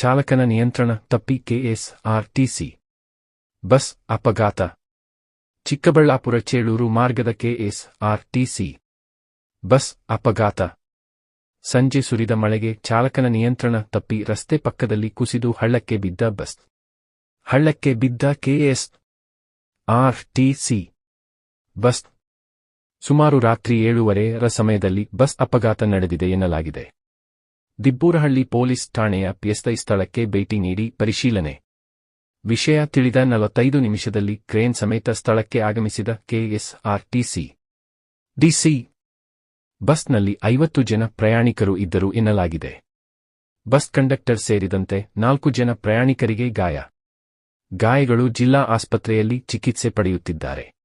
ಚಾಲಕನ ನಿಯಂತ್ರಣ, ತಪ್ಪಿ ಕೆಎಸ್ಆರ್ಟಿಸಿ. ಬಸ್ ಅಪಘಾತ. ಚಿಕ್ಕಬಳ್ಳಾಪುರ ಚೇಳೂರು ಮಾರ್ಗದ ಕೆಎಸ್ಆರ್ಟಿಸಿ. ಬಸ್ ಅಪಘಾತ. ಸಂಜೆ ಸುರಿದ ಮಳೆಗೆ ಚಾಲಕನ ನಿಯಂತ್ರಣ, ತಪ್ಪಿ ರಸ್ತೆ ಪಕ್ಕದಲ್ಲಿ ಕುಸಿದು ಹಳ್ಳಕ್ಕೆ ಬಿದ್ದ ಬಸ್. ಹಳ್ಳಕ್ಕೆ ಬಿದ್ದ ಕೆಎಸ್ ಆರ್ಟಿಸಿ ಬಸ್. ಸುಮಾರು ರಾತ್ರಿ ಏಳೂವರೆಯರ ರ ಸಮಯದಲ್ಲಿ ಬಸ್ ಅಪಘಾತ ನಡೆದಿದೆ ಎನ್ನಲಾಗಿದೆ. ದಿಬ್ಬೂರಹಳ್ಳಿ ಪೊಲೀಸ್ ಠಾಣೆಯ ಪಿಎಸ್ಐ ಸ್ಥಳಕ್ಕೆ ಭೇಟಿ ನೀಡಿ ಪರಿಶೀಲನೆ. ವಿಷಯ ತಿಳಿದ ನಲವತ್ತೈದು ನಿಮಿಷದಲ್ಲಿ ಕ್ರೇನ್ ಸಮೇತ ಸ್ಥಳಕ್ಕೆ ಆಗಮಿಸಿದ ಕೆಎಸ್ಆರ್ಟಿಸಿ. ಡಿಸಿ. ಬಸ್ನಲ್ಲಿ ಐವತ್ತು ಜನ ಪ್ರಯಾಣಿಕರು ಇದ್ದರು ಎನ್ನಲಾಗಿದೆ. ಬಸ್ ಕಂಡಕ್ಟರ್ ಸೇರಿದಂತೆ ನಾಲ್ಕು ಜನ ಪ್ರಯಾಣಿಕರಿಗೆ ಗಾಯ. ಗಾಯಗಳು ಜಿಲ್ಲಾ ಆಸ್ಪತ್ರೆಯಲ್ಲಿ ಚಿಕಿತ್ಸೆ ಪಡೆಯುತ್ತಿದ್ದಾರೆ.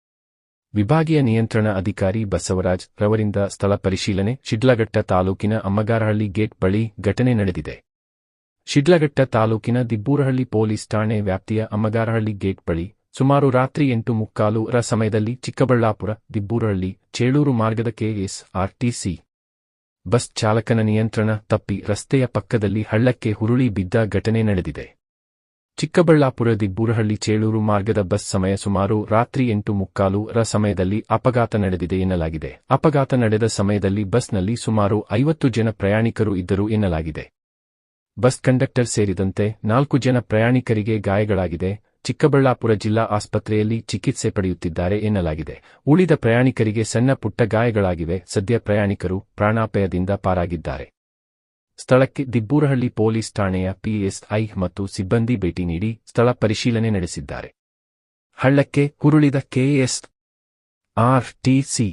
ವಿಭಾಗೀಯ ನಿಯಂತ್ರಣ ಅಧಿಕಾರಿ ಬಸವರಾಜ್ ರವರಿಂದ ಸ್ಥಳ ಪರಿಶೀಲನೆ ಶಿಡ್ಲಘಟ್ಟ ತಾಲೂಕಿನ ಅಮ್ಮಗಾರಹಳ್ಳಿ ಗೇಟ್ ಬಳಿ ಘಟನೆ ನಡೆದಿದೆ. ಶಿಡ್ಲಘಟ್ಟ ತಾಲೂಕಿನ ದಿಬ್ಬೂರಹಳ್ಳಿ ಪೊಲೀಸ್ ಠಾಣೆ ವ್ಯಾಪ್ತಿಯ ಅಮ್ಮಗಾರಹಳ್ಳಿ ಗೇಟ್ ಬಳಿ ಸುಮಾರು ರಾತ್ರಿ ಎಂಟು ಮುಕ್ಕಾಲು ರ ಸಮಯದಲ್ಲಿ ಚಿಕ್ಕಬಳ್ಳಾಪುರ, ದಿಬ್ಬೂರಹಳ್ಳಿ, ಚೇಳೂರು ಮಾರ್ಗದ ಕೆಎಸ್ಆರ್ಟಿಸಿ. ಬಸ್ ಚಾಲಕನ ನಿಯಂತ್ರಣ ತಪ್ಪಿ ರಸ್ತೆಯ ಪಕ್ಕದಲ್ಲಿ ಹಳ್ಳಕ್ಕೆ ಹುರುಳಿ ಬಿದ್ದ ಘಟನೆ ನಡೆದಿದೆ. ಚಿಕ್ಕಬಳ್ಳಾಪುರ ದಿಬ್ಬೂರಹಳ್ಳಿ ಚೇಳೂರು ಮಾರ್ಗದ ಬಸ್ ಸಮಯ ಸುಮಾರು ರಾತ್ರಿ ಎಂಟು ಮುಕ್ಕಾಲು ರ ಸಮಯದಲ್ಲಿ ಅಪಘಾತ ನಡೆದಿದೆ ಎನ್ನಲಾಗಿದೆ. ಅಪಘಾತ ನಡೆದ ಸಮಯದಲ್ಲಿ ಬಸ್ನಲ್ಲಿ ಸುಮಾರು ಐವತ್ತು ಜನ ಪ್ರಯಾಣಿಕರು ಇದ್ದರು ಎನ್ನಲಾಗಿದೆ. ಬಸ್ ಕಂಡಕ್ಟರ್ ಸೇರಿದಂತೆ ನಾಲ್ಕು ಜನ ಪ್ರಯಾಣಿಕರಿಗೆ ಗಾಯಗಳಾಗಿದೆ. ಚಿಕ್ಕಬಳ್ಳಾಪುರ ಜಿಲ್ಲಾ ಆಸ್ಪತ್ರೆಯಲ್ಲಿ ಚಿಕಿತ್ಸೆ ಪಡೆಯುತ್ತಿದ್ದಾರೆ ಎನ್ನಲಾಗಿದೆ. ಉಳಿದ ಪ್ರಯಾಣಿಕರಿಗೆ ಸಣ್ಣ ಪುಟ್ಟ ಗಾಯಗಳಾಗಿವೆ. ಸದ್ಯ ಪ್ರಯಾಣಿಕರು ಪ್ರಾಣಾಪಾಯದಿಂದ ಪಾರಾಗಿದ್ದಾರೆ. ಸ್ಥಳಕ್ಕೆ ದಿಬ್ಬೂರಹಳ್ಳಿ ಪೊಲೀಸ್ ಠಾಣೆಯ ಪಿಎಸ್ಐ ಮತ್ತು ಸಿಬ್ಬಂದಿ ಭೇಟಿ ನೀಡಿ ಸ್ಥಳ ಪರಿಶೀಲನೆ ನಡೆಸಿದ್ದಾರೆ. ಹಳ್ಳಕ್ಕೆ ಹುರುಳಿದ ಕೆಎಸ್ ಆರ್ಟಿಸಿ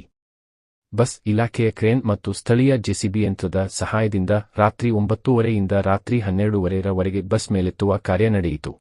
ಬಸ್ ಇಲಾಖೆಯ ಕ್ರೇನ್ ಮತ್ತು ಸ್ಥಳೀಯ ಜೆಸಿಬಿ ಯಂತ್ರದ ಸಹಾಯದಿಂದ ರಾತ್ರಿ ಒಂಬತ್ತೂವರೆಯಿಂದ ರಾತ್ರಿ ಹನ್ನೆರಡೂವರೆರವರೆಗೆ ಬಸ್ ಮೇಲೆತ್ತುವ ಕಾರ್ಯ ನಡೆಯಿತು.